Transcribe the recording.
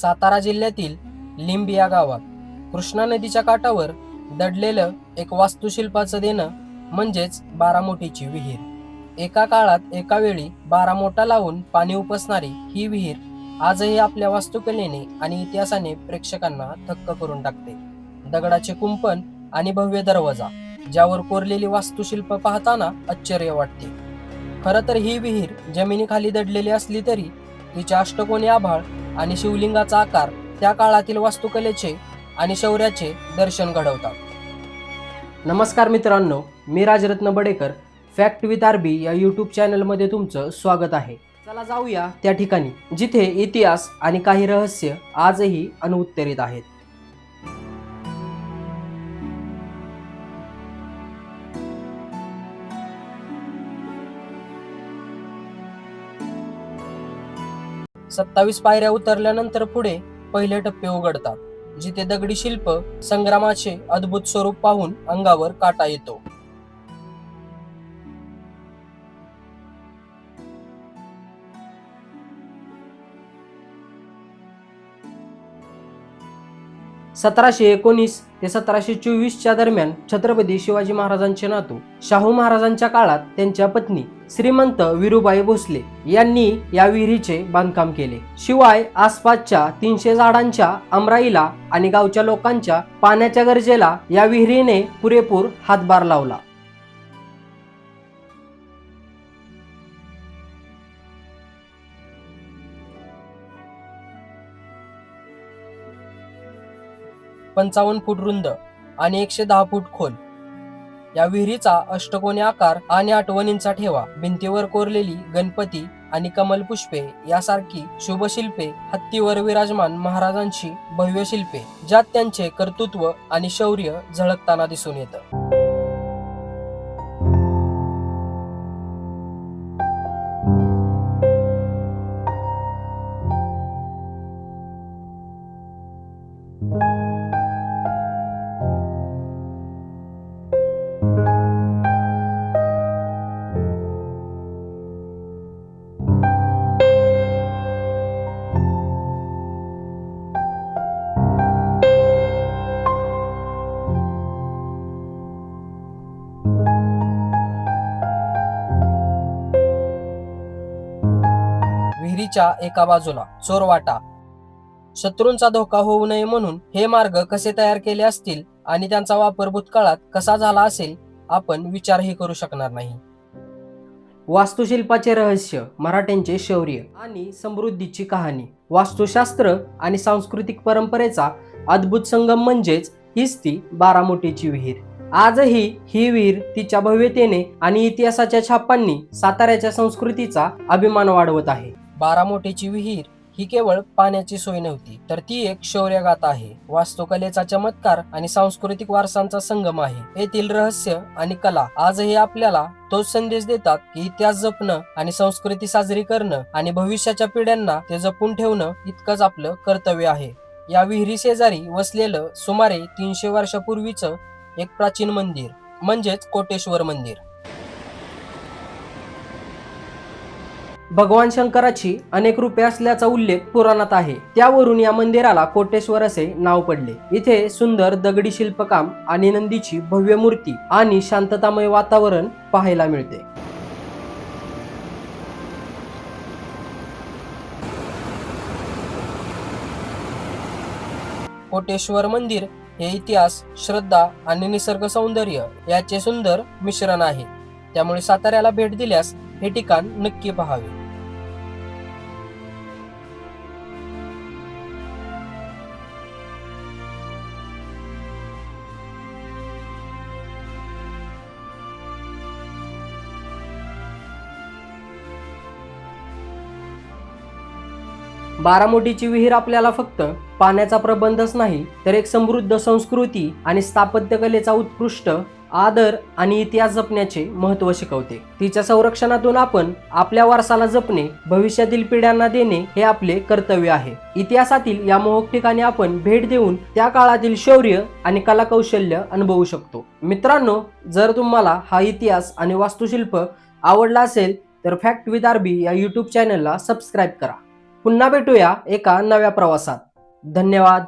सातारा जिल्ह्यातील लिंब या गावात. कृष्णा नदीच्या काठावर दडलेलं एक वास्तुशिल्पाचं देणं म्हणजेच बारामोटीची विहीर. एका काळात एका वेळी बारामोटा लावून पाणी उपसणारी ही विहीर आजही आपल्या वास्तुकलेने आणि इतिहासाने प्रेक्षकांना थक्क करून टाकते. दगडाचे कुंपण आणि भव्य दरवाजा ज्यावर कोरलेली वास्तुशिल्प पाहताना आश्चर्य वाटते. खरं तर ही विहीर जमिनीखाली दडलेली असली तरी तिच्या अष्टकोनी आभाळ आणि शिवलिंगाचा आकार त्या काळातील वास्तुकलेचे आणि शौर्याचे दर्शन घडवतात. नमस्कार मित्रांनो मी Rajratna Badekar fact with RB या यूट्यूब चॅनलमध्ये तुमचं स्वागत आहे. चला जाऊया त्या ठिकाणी जिथे इतिहास आणि काही रहस्य आजही अनुत्तरित आहेत. सत्तावीस पायऱ्या उतरल्यानंतर पुढे पहिले टप्पे उघडतात जिथे दगडी शिल्प संग्रामाचे अद्भुत स्वरूप पाहून अंगावर काटा येतो. सतराशे एकोणीस ते सतराशे चोवीसच्या दरम्यान छत्रपती शिवाजी महाराजांचे नातू शाहू महाराजांच्या काळात त्यांच्या पत्नी श्रीमंत विरुबाई भोसले यांनी या विहिरीचे बांधकाम केले. शिवाय आसपासच्या तीनशे झाडांच्या अमराईला आणि गावच्या लोकांच्या पाण्याच्या गरजेला या विहिरीने पुरेपूर हातभार लावला. पंचावन्न फूट रुंद आणि एकशे दहा फूट खोल. या विहिरीचा अष्टकोनी आकार आणि आठवणींचा ठेवा. भिंतीवर कोरलेली गणपती आणि कमलपुष्पे यासारखी शुभशिल्पे हत्तीवर विराजमान महाराजांची भव्य शिल्पे ज्यात त्यांचे कर्तृत्व आणि शौर्य झळकताना दिसून येतं. नदीच्या एका बाजूला चोरवाटा. शत्रूंचा धोका होऊ नये म्हणून हे मार्ग कसे तयार केले असतील आणि त्यांचा वापर भूतकाळात कसा झाला असेल आपण विचारही करू शकणार नाही. वास्तुशिल्पाचे रहस्य मराठ्यांचे शौर्य आणि समृद्धीची कहाणी. वास्तुशास्त्र आणि सांस्कृतिक परंपरेचा अद्भुत संगम म्हणजेच हीच ती बारामोटीची विहीर. आजही ही विहीर तिच्या भव्यतेने आणि इतिहासाच्या छापांनी साताऱ्याच्या संस्कृतीचा अभिमान वाढवत आहे. बारामोठीची विहीर ही केवळ पाण्याची सोय नव्हती तर ती एक शौर्यगाथा आहे. वास्तुकलेचा चमत्कार आणि सांस्कृतिक वारसांचा संगम आहे. येथील रहस्य आणि कला आजही आपल्याला तोच संदेश देतात की इतिहास जपणं आणि संस्कृती साजरी करणं आणि भविष्याच्या पिढ्यांना ते जपून ठेवणं इतकंच आपलं कर्तव्य आहे. या विहिरी शेजारी वसलेलं सुमारे तीनशे वर्षापूर्वीचं एक प्राचीन मंदिर म्हणजेच कोटेश्वर मंदिर. भगवान शंकराची अनेक रूपे असल्याचा उल्लेख पुराणात आहे. त्यावरून या मंदिराला कोटेश्वर असे नाव पडले. इथे सुंदर दगडी शिल्पकाम आणि नंदीची भव्य मूर्ती आणि शांततामय वातावरण पाहायला मिळते. कोटेश्वर मंदिर हे इतिहास श्रद्धा आणि निसर्ग सौंदर्य याचे सुंदर मिश्रण आहे. त्यामुळे साताऱ्याला भेट दिल्यास हे ठिकाण नक्की पहावे. बारामोटीची विहीर आपल्याला फक्त पाण्याचा प्रबंधच नाही तर एक समृद्ध संस्कृती आणि स्थापत्यकलेचा उत्कृष्ट आदर आणि इतिहास जपण्याचे महत्त्व शिकवते. तिच्या संरक्षणातून आपण आपल्या वारसाला जपणे भविष्यातील पिढ्यांना देणे हे आपले कर्तव्य आहे. इतिहासातील या मोहक ठिकाणी आपण भेट देऊन त्या काळातील शौर्य आणि कलाकौशल्य अनुभवू शकतो. मित्रांनो जर तुम्हाला हा इतिहास आणि वास्तुशिल्प आवडला असेल तर फॅक्ट विथ आरबी या यूट्यूब चॅनलला सबस्क्राईब करा. पुन्हा भेटूया एका नव्या प्रवासात. धन्यवाद.